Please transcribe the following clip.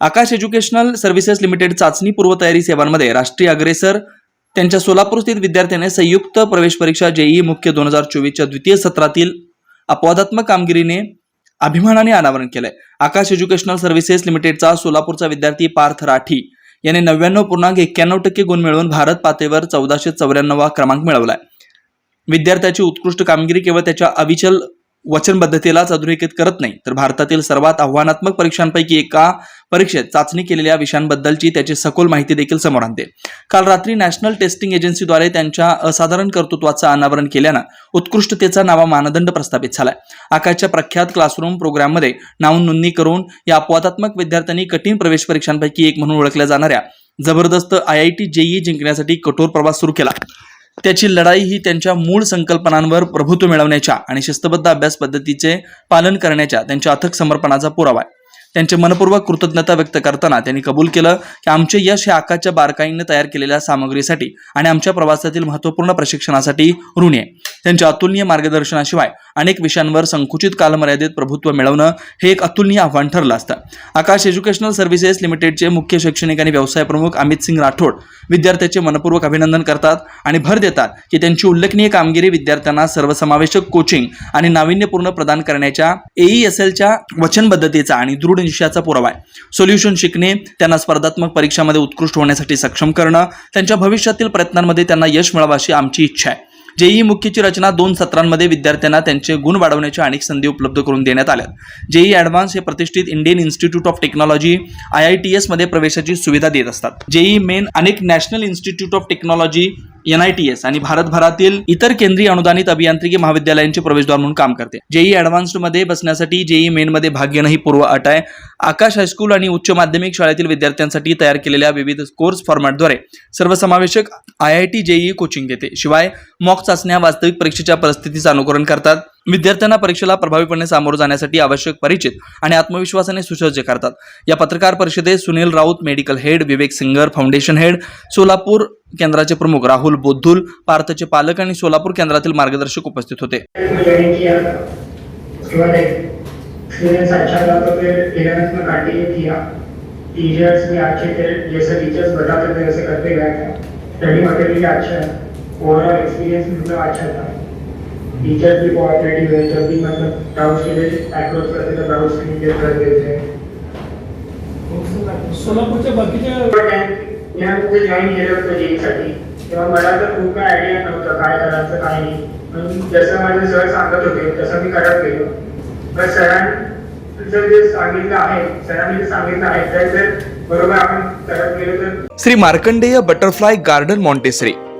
आकाश educational services limited चाचणी पूर्वतयारी सेवांमध्ये राष्ट्रीय अग्रेसर त्यांच्या सोलापूर स्थित विद्यार्थ्याने संयुक्त प्रवेश परीक्षा जेई मुख्य दोन हजार चोवीसच्या द्वितीय सत्रातील अपवादात्मक कामगिरीने अभिमानाने अनावरण केलंय. आकाश एज्युकेशनल सर्व्हिसेस लिमिटेडचा सोलापूरचा विद्यार्थी पार्थ राठी याने नव्याण्णव पूर्णांक एक्क्याण्णव टक्के गुण मिळवून भारत पातळीवर चौदाशे चौऱ्याण्णवा क्रमांक मिळवलाय. विद्यार्थ्याची उत्कृष्ट कामगिरी केवळ त्याच्या अविचल वचनबद्धतेलाच अधोरेखित करत नाही तर भारतातील सर्वात आव्हानात्मक परीक्षांपैकी एका परीक्षेत चाचणी केलेल्या विषयांबद्दलची त्याची सखोल माहिती देखील समोर आणते. काल रात्री नॅशनल टेस्टिंग एजन्सीद्वारे त्यांच्या असाधारण कर्तृत्वाचं अनावरण केल्यानं उत्कृष्टतेचा नावा मानदंड प्रस्थापित झालाय. आकाशच्या प्रख्यात क्लासरूम प्रोग्राममध्ये नाव नोंदणी करून या अपवादात्मक विद्यार्थ्यांनी कठीण प्रवेश परीक्षांपैकी एक म्हणून ओळखल्या जाणाऱ्या जबरदस्त आय आय टी जेई जिंकण्यासाठी कठोर प्रवास सुरू केला. त्याची लढाई ही त्यांच्या मूळ संकल्पनांवर प्रभुत्व मिळवण्याच्या आणि शिस्तबद्ध अभ्यास पद्धतीचे पालन करण्याच्या त्यांच्या अथक समर्पणाचा पुरावा आहे. त्यांचे मनपूर्वक कृतज्ञता व्यक्त करताना त्यांनी कबूल केलं की आमचे यश हे आकाशच्या बारकाईने तयार केलेल्या सामग्रीसाठी आणि आमच्या प्रवासातील महत्त्वपूर्ण प्रशिक्षणासाठी ऋणी आहे. त्यांच्या अतुलनीय मार्गदर्शनाशिवाय अनेक विषयांवर संकुचित कालमर्यादेत प्रभुत्व मिळवणं हे एक अतुलनीय आव्हान ठरलं असतं. आकाश एज्युकेशनल सर्व्हिसेस लिमिटेडचे मुख्य शैक्षणिक आणि व्यवसाय प्रमुख अमित सिंग राठोड विद्यार्थ्याचे मनपूर्वक अभिनंदन करतात आणि भर देतात की त्यांची उल्लेखनीय कामगिरी विद्यार्थ्यांना सर्वसमावेशक कोचिंग आणि नाविन्यपूर्ण प्रदान करण्याच्या एईएसएलच्या वचनबद्धतेचा आणि दृढ निश्चयाचा पुरावा आहे. सोल्युशन शिकणे त्यांना स्पर्धात्मक परीक्षामध्ये उत्कृष्ट होण्यासाठी सक्षम करणं त्यांच्या भविष्यातील प्रयत्नांमध्ये त्यांना यश मिळावं अशी आमची इच्छा आहे. जेई मुख्यची रचना दोन सत्रांमध्ये विद्यार्थ्यांना त्यांचे गुण वाढवण्याच्या अनेक संधी उपलब्ध करून देण्यात आल्या जेई ॲडव्हान्स हे प्रतिष्ठित Indian institute of technology I I T एसमध्ये प्रवेशाची सुविधा देत असतात. जेई मेन अनेक national institute of technology N I T S आणि भारतभरातील इतर केंद्रीय अनुदानित अभियांत्रिकी महाविद्यालयांचे प्रवेशद्वार म्हणून काम करते. जेई ॲडव्हान्स्डमध्ये बसण्यासाठी जेई मेन मध्ये भाग घेणं ही पूर्व अट आहे. आकाश हायस्कूल आणि उच्च माध्यमिक शाळेतील विद्यार्थ्यांसाठी तयार केलेल्या विविध कोर्स फॉर्मॅटद्वारे सर्वसमावेशक I I T JEE coaching देते. शिवाय मॉक चाचण्या वास्तविक परीक्षेच्या परिस्थितीचं अनुकरण करतात. विद्यार्थ्यांना परीक्षेला प्रभावीपणे सामोरं जाण्यासाठी आवश्यक परिचित आणि आत्मविश्वासाने सुसज्ज करतात. या पत्रकार परिषदेत Sunil Raut medical head Vivek Singer foundation head Solapur केंद्राचे प्रमुख राहुल बोद्धुल पार्थचे पालक आणि सोलापूर केंद्रातील मार्गदर्शक उपस्थित होते. में टीचर्स भी अच्छे थे जैसे टीचर्स बताते थे वैसे करते गए थे स्टडी मटेरियल भी अच्छा है ओवरऑल एक्सपीरियंस मतलब अच्छा था टीचर्स भी कोऑपरेटिव है जब भी मतलब डाउट्स के लिए अप्रोच करते थे डाउट्स क्लियर कर देते थे सोलापूरच्या बाकीच्या या कुठे जॉईन केलं होतं जेईसाठी तेव्हा मला तर खूप काय आयडिया नव्हतं काय करायचं काय नाही. म्हणून जसं माझे सर सांगत होते तसं मी करत गेलो. पण सरांचं जे सांगितलं आहे सरांनी जे सांगितलं आहे तर बरोबर आपण करत गेलो तर Shri Markandey butterfly garden Montessori.